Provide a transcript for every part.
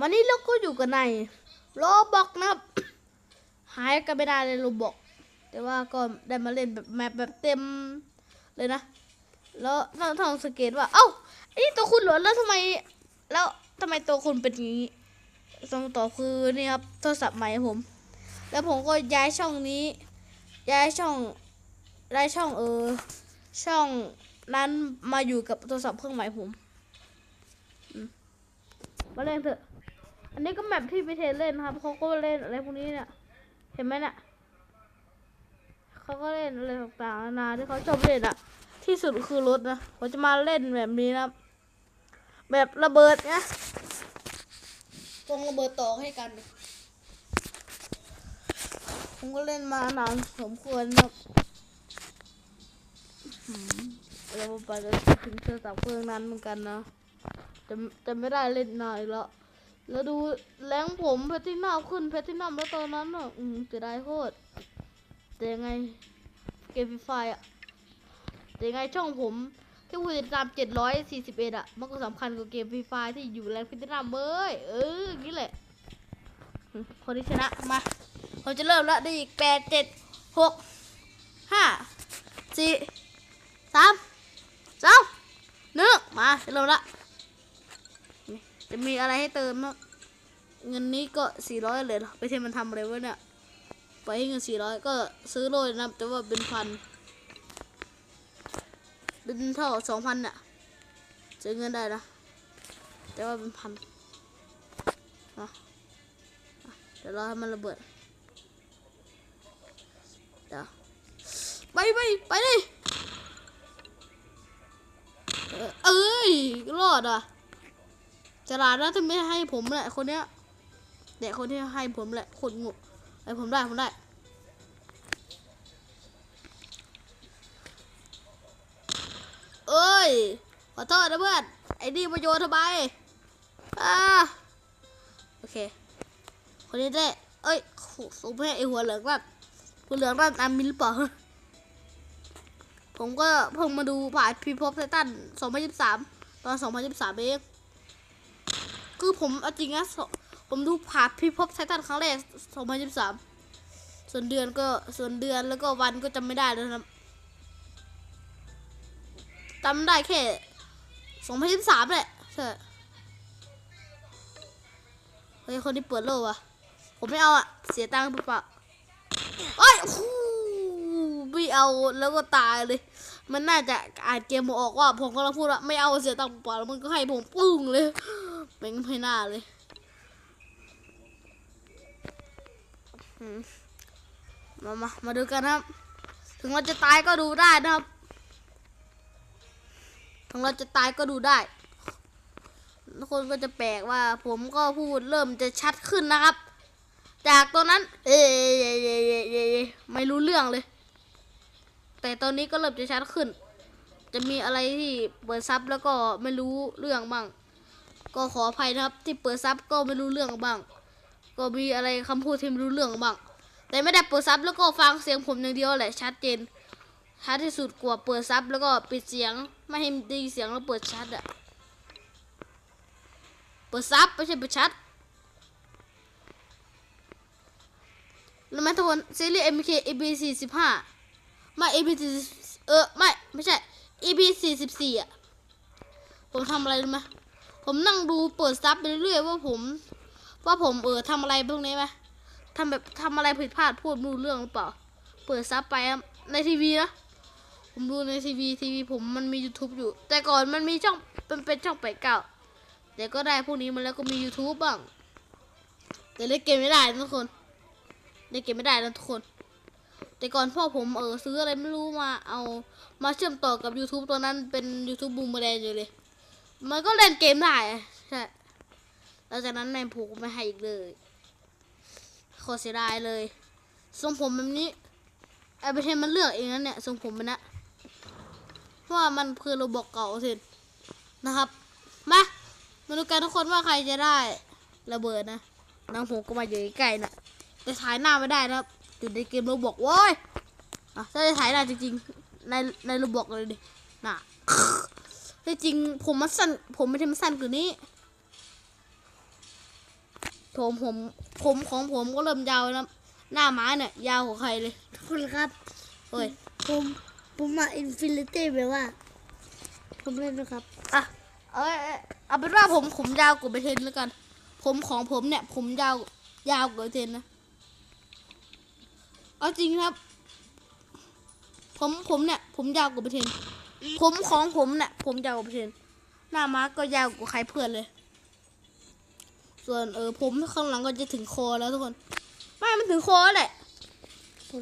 วันนี้เราก็อยู่กันในโรบอกนะครับ หายกันไม่ได้ในโรบอก แต่ว่าก็ได้มาเล่นแบบแมปแบบเต็มเลยนะ แล้วเราต้องสังเกตว่า เอ้าไอ้นี่ตัวคุณเหรอแล้วทำไม แล้วทำไมตัวคุณเป็นอย่างนี้คำตอคือนี่ครับโทรศัพท์ใหม่ผม แล้วผมก็ย้ายช่องนี้ ย้ายช่องย้ายช่องเออ ช่องนั้นมาอยู่กับโทรศัพท์เครื่องใหม่ผมมาเล่นเถอะ อันนี้ก็แมปที่พี่เทนเล่นครับเขาก็เล่นอะไรพวกนี้เนี่ย เห็นไหมเนี่ยเขาก็เล่นอะไรต่างๆนานาที่เขาชอบเล่นอะที่สุดคือรถนะผมจะมาเล่นแบบนี้นะแบบระเบิดนะตรงระเบิดต่อให้กันดิผมก็เล่นมานานสมควรครับอืมเราไปจะถึงโทรศัพท์เครื่องนั้นเหมือนกันนะจะจะไม่ได้เล่นนานอีกแล้ว แล้วดูแรงผมแพทตินัมขึ้นแพทตินัมแล้วตอนนั้นอะอืมเสียดายโคตรแต่ยังไงเกมฟรีไฟอะแต่ยังไงช่องผมที่ผู้ติดตามเจ็ดร้อยสี่สิบเอ็ดอะมันก็สำคัญกว่าเกมฟรีไฟที่อยู่แรงแพทตินัมเว้ยเอออย่างนี้แหละคนที่ชนะมาเราจะเริ่มแล้วได้อีกแปดเจ็ดหกห้าสี่สามสองหนึ่งมาเริ่มละ จะมีอะไรให้เติมบ้งเงินนี้ก็สี่ร้อยเลยไปเทมันทำอะไรวะเนี่ยไปให้เงินสี่ร้อยก็ซื้อโรยนะแต่ว่าเป็นพันเป็นเท่าสองพันน่ะซื้อเงินได้นะแต่ว่าเป็นพันเดี๋ยวรอให้มันระเบิดเดี๋ยวไปไปไปเลยเอ้ยรอดอะ ฉลาดนะที่ไม่ให้ผมแหละคนเนี้ยเด็กคนที่ให้ผมแหละคนงูไอผมได้ผมได้เอ้ยขอโทษนะเพื่อนไอ้นี่มาโยนทำไมอ่าโอเค คนนี้ได้เอ้ยสูงแม่ไอหัวเหลืองแบบหัวเหลืองด้านตามมินหรือเปล่าผมก็เพิ่งมาดูผ่านพีพบไททัน2023 ตอน 2023 เอง คือผมจริงนะผมดูผ่าพิภพไททันครั้งแรก 2023ส่วนเดือนก็ส่วนเดือนแล้วก็วันก็จำไม่ได้แล้วนะครับจำได้แค่ 2023แหละใช่เฮ้ยคนที่เปิดโลกอะผมไม่เอาอะเสียตังค์เปล่าเอ้ยโอ้ไม่เอาแล้วก็ตายเลย มันน่าจะอ่านเกมออกว่าผมกำลังพูดว่าไม่เอาเสียตังค์เปล่าแล้วมันก็ให้ผมปึ้งเลย ป็นไม่น่าเลยอืมามา มาดูกันครับ ถึงเราจะตายก็ดูได้นะครับ ถึงเราจะตายก็ดูได้ ทุกคนก็จะแปลกว่า ผมก็พูดเริ่มจะชัดขึ้นนะครับ จากตอนนั้น เอ๊ไม่รู้เรื่องเลย แต่ตอนนี้ก็เริ่มจะชัดขึ้น จะมีอะไรที่เปิดซับแล้วก็ไม่รู้เรื่องบ้าง ก็ขออภัยนะครับ ที่เปิดซับก็ไม่รู้เรื่องบ้าง ก็มีอะไรคำพูดที่ไม่รู้เรื่องบ้าง แต่ไม่ได้เปิดซับแล้วก็ฟังเสียงผมอย่างเดียวแหละชัดเจนชัดที่สุดกว่าเปิดซับแล้วก็ปิดเสียงไม่ให้ได้ยินเสียงแล้วเปิดชัดอะเปิดซับไม่ใช่เปิดชัดแล้วแม้ทุกคนซีรีส์ MK EP สี่สิบห้าไม่ EP 40เออไม่ไม่ใช่ EP สี่สิบสี่อะผมทำอะไรรู้ไหม ผมนั่งดูเปิดซับไปเรื่อยๆว่าผม ว่าผมเออทำอะไรพวกนี้ไหมทำแบบทำอะไรผิดพลาดพูดไม่รู้เรื่องหรือเปล่า เปิดซับไปในทีวีนะผมดูในทีวีทีวีผมมันมี YouTube อยู่ แต่ก่อนมันมีช่องเป็นเป็นช่องแปดเก้าแต่ก็ได้พวกนี้มาแล้วก็มี YouTube บ้าง แต่เล่นเกมไม่ได้นะทุกคนเล่นเกมไม่ได้นะทุกคน แต่ก่อนพ่อผมเออซื้ออะไรไม่รู้มาเอามาเชื่อมต่อกับ YouTube ตัวนั้นเป็น YouTube บูมแมลงอยู่เลย มันก็เล่นเกมได้ใช่หลังจากนั้นแม่ผูกไม่ให้อีกเลยโคตรเสียดายเลย ทรงผมแบบนี้ไอ้ประเทศมันเลือกเองนั่นเนี่ยทรงผมมันนะเพราะว่ามันคือระบบเก่าสินะครับ มามาดูกันทุกคนว่าใครจะได้ระเบิดนะน้องผมก็มาอยู่ใกล้ๆนะแต่ถ่ายหน้าไม่ได้นะครับอยู่ในเกมโรบอกโว้ยอะถ้าจะถ่ายหน้าจริงๆในในโรบอกเลยดิน่ะ แต่จริงผมมันสั้นผมไม่ใช่มันสั้นกว่านี้ผมผมผมของผมก็เริ่มยาวแล้วนะหน้าม้าเนี่ย ยาวกว่าใครเลยทุกคนครับเฮ้ยผมผมมาอินฟินิตี้แบบว่า ผมเล่นนะครับอะเอ้ยเอ้ยเอาเป็นว่าผมผมยาวกว่าเบเทนแล้วกัน ผมของผมเนี่ย ผมยาวยาวกว่าเบเทนนะเอาจริงครับ ผมผมเนี่ย ผมยาวกว่าเบเทน ผมของผมเนี่ยผมยาวกว่าเบเทนหน้าม้าก็ยาวกว่าใครเพื่อนเลย ส่วนเออผมข้างหลังก็จะถึงคอแล้วทุกคน ไม่มันถึงคอแล้วแหละ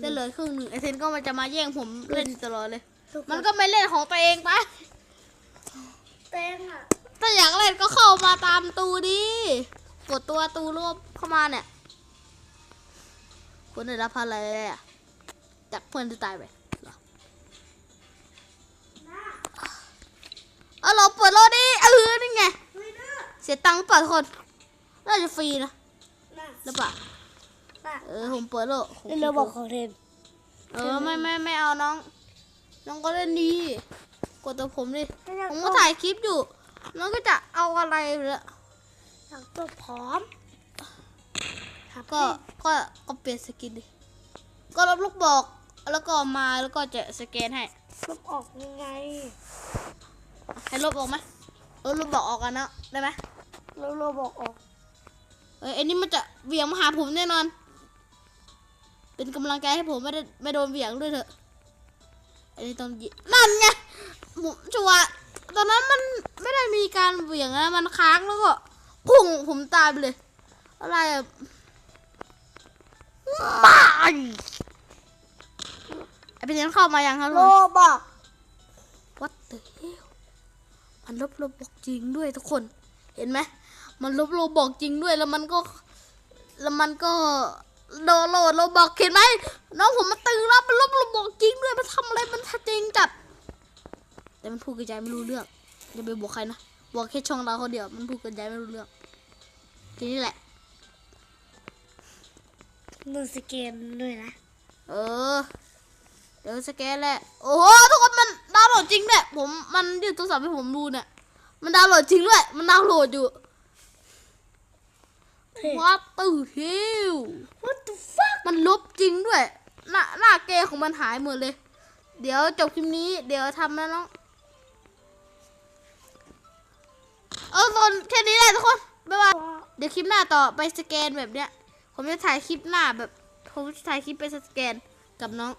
ได้เลยครึ่งหนึ่งไอเทนก็มันจะมาแย่งผมเล่นตลอดเลยทุกคมันก็ไม่เล่นของตัวเองปะเต้งอะถ้าอยากเล่นก็เข้ามาตามตูดิ กดตัวตูรวบเข้ามาเนี่ยคุณได้รับอะไรเลยอะจากเพื่อนที่ตายไปเหรอเอาเราเปิดโลดิเออนี่ไง เฮ้ยน่า เสียตังค์เปล่าทุกคนน่าจะฟรีนะน่าหรือเปล่าน่าเออผมเปิดโลผมเล่นเรือบอกของเทนเออไม่ไม่ไม่เอาน้อง น้องก็เล่นดีกดตัวผมดิผมก็ถ่ายคลิปอยู่ น้องก็จะเอาอะไรเลยอยากตัวพร้อมครับก็ก็ก็เปลี่ยนสกินดิก็ลบลูกบอกแล้วก็มาแล้วก็จะสแกนให้ลบออกยังไง ให้ลบออกไหมเออลบบอกออกกันนะได้ไหม เราเราบอกออก เออไอ้นี่มันจะเหวี่ยงมาหาผมแน่นอน เป็นกำลังใจให้ผมไม่ได้ไม่โดนเหวี่ยงด้วยเถอะไอ้นี่ต้องยินั่นไงผมชัวร์ตอนนั้นมันไม่ได้มีการเหวี่ยงนะมันค้างแล้วก็พุ่งผมตายไปเลย อะไรอะมาไอ้เป็นยังเข้ามายังครับโลลุง บอกวัดเตอมันลบโลบอกจริงด้วยทุกคน เห็นไหม มันลบโลบอกจริงด้วยแล้วมันก็ แล้วมันก็โดนโหลดโลบอกเห็นไหมน้องผมมันตึงแล้วมันลบโลบอกจริงด้วยมันทำอะไรมันจริงจัดแต่มันพูดกระจายไม่รู้เรื่องอย่าไปบอกใครนะบอกแค่ช่องเราเขาเดียวมันพูดกระจายไม่รู้เรื่องทีนี้แหละมือสแกนด้วยนะ เออ เดี๋ยวสแกนแหละ โอ้โหทุกคนมันดาวน์โหลดจริงด้วยผมมันยื่นโทรศัพท์ให้ผมดูเนี่ย มันดาวน์โหลดจริงด้วย มันดาวน์โหลดอยู่เฮ้ย วัดตื่นฮิว What the fuck มันลบจริงด้วยหน้าหน้าเกย์ของมันหายหมดเลย เดี๋ยวจบคลิปนี้ เดี๋ยวทำแล้วน้อง เออตอนแค่นี้แหละทุกคน บ๊ายบาย เดี๋ยวคลิปหน้าต่อไปสแกนแบบเนี้ย ผมจะถ่ายคลิปหน้าแบบ ผมจะถ่ายคลิปไปสแกนกับน้อง